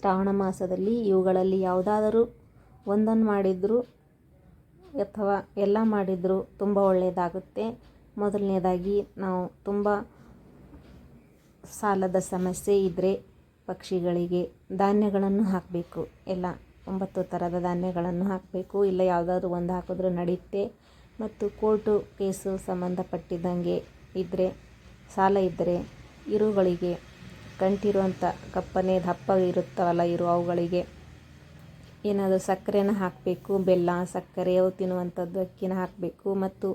ಶ್ರಾವಣ ಮಾಸದಲ್ಲಿ ಇವುಗಳಲ್ಲಿ ಯಾವುದಾದರೂ ಒಂದನ್ನು ಮಾಡಿದರೂ ಅಥವಾ ಎಲ್ಲ ಮಾಡಿದರೂ ತುಂಬ ಒಳ್ಳೆಯದಾಗುತ್ತೆ. ಮೊದಲನೇದಾಗಿ ನಾವು ತುಂಬ ಸಾಲದ ಸಮಸ್ಯೆ ಇದ್ದರೆ ಪಕ್ಷಿಗಳಿಗೆ ಧಾನ್ಯಗಳನ್ನು ಹಾಕಬೇಕು. ಎಲ್ಲ ಒಂಬತ್ತು ಥರದ ಧಾನ್ಯಗಳನ್ನು ಹಾಕಬೇಕು. ಇಲ್ಲ ಯಾವುದಾದ್ರೂ ಒಂದು ಹಾಕಿದ್ರೂ ನಡೆಯುತ್ತೆ ಮತ್ತು ಕೋರ್ಟು ಕೇಸು ಸಂಬಂಧಪಟ್ಟಿದ್ದಂಗೆ ಇದ್ದರೆ ಸಾಲ ಇದ್ದರೆ ಇರುಗಳಿಗೆ ಕಂಟಿರುವಂಥ ಕಪ್ಪನೆ ದಪ್ಪ ಇರುತ್ತವಲ್ಲ ಇರು ಅವುಗಳಿಗೆ. ಏನಾದರೂ ಸಕ್ಕರೆನ ಹಾಕಬೇಕು, ಬೆಲ್ಲ, ಸಕ್ಕರೆ, ಅವು ತಿನ್ನುವಂಥದ್ದು ಅಕ್ಕಿನ ಹಾಕಬೇಕು ಮತ್ತು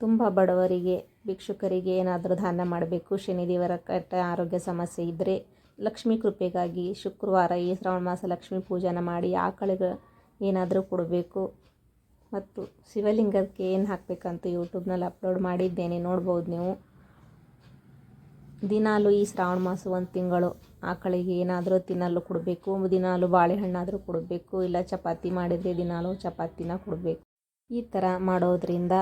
ತುಂಬ ಬಡವರಿಗೆ, ಭಿಕ್ಷುಕರಿಗೆ ಏನಾದರೂ ದಾನ ಮಾಡಬೇಕು. ಶನಿದೇವರ ಕಟ್ಟ ಆರೋಗ್ಯ ಸಮಸ್ಯೆ ಇದ್ದರೆ ಲಕ್ಷ್ಮೀ ಕೃಪೆಗಾಗಿ ಶುಕ್ರವಾರ ಈ ಶ್ರಾವಣ ಮಾಸ ಲಕ್ಷ್ಮೀ ಪೂಜೆನ ಮಾಡಿ ಆಕಳಿಗೆ ಏನಾದರೂ ಕೊಡಬೇಕು. ಮತ್ತು ಶಿವಲಿಂಗಕ್ಕೆ ಏನು ಹಾಕಬೇಕಂತ ಯೂಟ್ಯೂಬ್ನಲ್ಲಿ ಅಪ್ಲೋಡ್ ಮಾಡಿದ್ದೇನೆ, ನೋಡ್ಬೋದು ನೀವು. ದಿನಾಲು ಈ ಶ್ರಾವಣ ಮಾಸ ಒಂದು ತಿಂಗಳು. ಆಕಳಿಗೆ ಏನಾದರೂ ತಿನ್ನಲು ಕೊಡಬೇಕು, ದಿನಾಲು ಬಾಳೆಹಣ್ಣಾದರೂ ಕೊಡಬೇಕು, ಇಲ್ಲ ಚಪಾತಿ ಮಾಡಿದರೆ ದಿನಾಲು ಚಪಾತಿನ ಕೊಡಬೇಕು. ಈ ಥರ ಮಾಡೋದರಿಂದ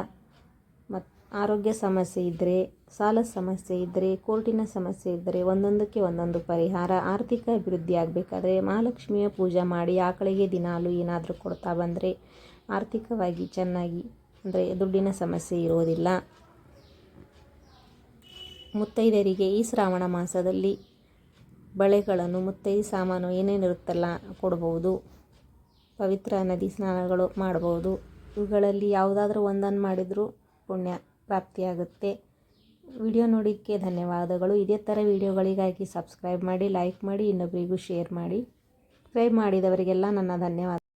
ಮತ್ತು ಆರೋಗ್ಯ ಸಮಸ್ಯೆ ಇದ್ದರೆ ಸಾಲದ ಸಮಸ್ಯೆ ಇದ್ದರೆ ಕೋರ್ಟಿನ ಸಮಸ್ಯೆ ಇದ್ದರೆ ಒಂದೊಂದಕ್ಕೆ ಒಂದೊಂದು ಪರಿಹಾರ, ಆರ್ಥಿಕ ಅಭಿವೃದ್ಧಿ ಆಗಬೇಕಾದ್ರೆ ಮಹಾಲಕ್ಷ್ಮಿಯ ಪೂಜೆ ಮಾಡಿ ಆಕಳಿಗೆ ದಿನಾಲು ಏನಾದರೂ ಕೊಡ್ತಾ ಬಂದರೆ ಆರ್ಥಿಕವಾಗಿ ಚೆನ್ನಾಗಿ, ಅಂದರೆ ದುಡ್ಡಿನ ಸಮಸ್ಯೆ ಇರೋದಿಲ್ಲ. ಮುತ್ತೈದೆಯರಿಗೆ ಈ ಶ್ರಾವಣ ಮಾಸದಲ್ಲಿ ಬಳೆಗಳನ್ನು, ಮುತ್ತೈದೆ ಸಾಮಾನು ಏನೇನಿರುತ್ತಲ್ಲ ಕೊಡ್ಬೋದು. ಪವಿತ್ರ ನದಿ ಸ್ನಾನಗಳು ಮಾಡ್ಬೋದು. ಇವುಗಳಲ್ಲಿ ಯಾವುದಾದ್ರೂ ಒಂದನ್ನು ಮಾಡಿದರೂ ಪುಣ್ಯ ಪ್ರಾಪ್ತಿಯಾಗುತ್ತೆ. ವಿಡಿಯೋ ನೋಡಿದ್ದಕ್ಕೆ ಧನ್ಯವಾದಗಳು. ಇದೇ ಥರ ವಿಡಿಯೋಗಳಿಗಾಗಿ ಸಬ್ಸ್ಕ್ರೈಬ್ ಮಾಡಿ, ಲೈಕ್ ಮಾಡಿ ಇನ್ನೊಬ್ಬರಿಗೂ ಶೇರ್ ಮಾಡಿ. ಸಬ್ಸ್ಕ್ರೈಬ್ ಮಾಡಿದವರಿಗೆಲ್ಲ ನನ್ನ ಧನ್ಯವಾದ.